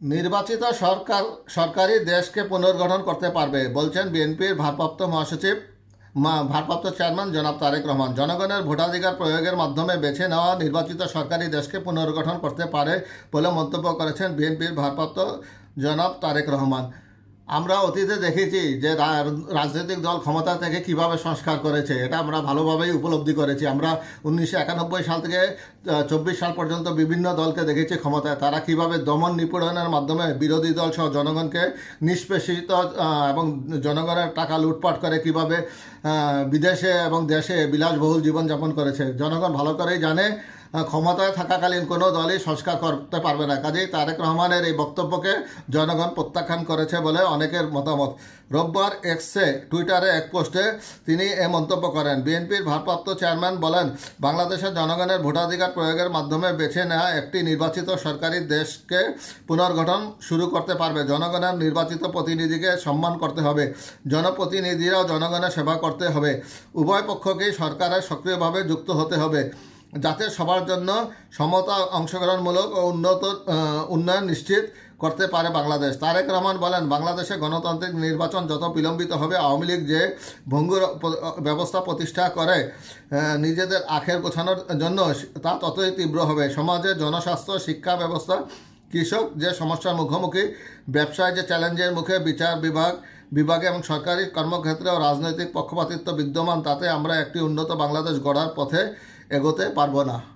নির্বাচিত সরকার, সরকারি দেশকে পুনর্গঠন করতে পারবে, বলছেন বিএনপির ভারপ্রাপ্ত মহাসচিব ভারপ্রাপ্ত চেয়ারম্যান জনাব তারেক রহমান। জনগণের ভোটাধিকার প্রয়োগের মাধ্যমে বেছে নেওয়া নির্বাচিত সরকারি দেশকে পুনর্গঠন করতে পারে বলে মন্তব্য করেছেন বিএনপির ভারপ্রাপ্ত জনাব তারেক রহমান। আমরা অতীতে দেখেছি যে রাজনৈতিক দল ক্ষমতা থেকে কীভাবে সংস্কার করেছে, এটা আমরা ভালোভাবেই উপলব্ধি করেছি। আমরা উনিশশো একানব্বই সাল থেকে চব্বিশ সাল পর্যন্ত বিভিন্ন দলকে দেখেছি ক্ষমতায়। তারা কীভাবে দমন নিপীড়নের মাধ্যমে বিরোধী দল সহ জনগণকে নিষ্পেষিত এবং জনগণের টাকা লুটপাট করে কীভাবে বিদেশে এবং দেশে বিলাসবহুল জীবনযাপন করেছে। জনগণ ভালো করেই জানে ক্ষমতায় থাকাকালীন কোনো দলই সংস্কার করতে পারবে না। কাজেই তারেক রহমানের এই বক্তব্যকে জনগণ প্রত্যাখ্যান করেছে বলে অনেকের মতামত। রোববার এক্সে টুইটারে এক পোস্টে তিনি এ মন্তব্য করেন, বিএনপির ভারপ্রাপ্ত চেয়ারম্যান বলেন, বাংলাদেশের জনগণের ভোটাধিকার প্রয়োগের মাধ্যমে বেছে নেওয়া একটি নির্বাচিত সরকারি দেশকে পুনর্গঠন শুরু করতে পারবে। জনগণের নির্বাচিত প্রতিনিধিকে সম্মান করতে হবে, জনপ্রতিনিধিরাও জনগণের সেবা করতে হবে। উভয় পক্ষকেই সরকারের সক্রিয়ভাবে যুক্ত হতে হবে। যাতে সবার জন্য সমতা অংশগ্রহণমূলক ও উন্নত উন্নয়ন নিশ্চিত করতে পারে বাংলাদেশ। তারেক রহমান বলেন, বাংলাদেশে গণতান্ত্রিক নির্বাচন যত বিলম্বিত হবে, আওয়ামী লীগ যে ভঙ্গুর ব্যবস্থা প্রতিষ্ঠা করে নিজেদের আখের গোছানোর জন্য, তা ততই তীব্র হবে। সমাজে জনস্বাস্থ্য, শিক্ষা ব্যবস্থা, কৃষক যে সমস্যার মুখোমুখি, ব্যবসায় যে চ্যালেঞ্জের মুখে বিচার বিভাগ, বিভাগে এবং সরকারি কর্মক্ষেত্রে ও রাজনৈতিক পক্ষপাতিত্ব বিদ্যমান, তাতে আমরা একটি উন্নত বাংলাদেশ গড়ার পথে এগোতে পারব না।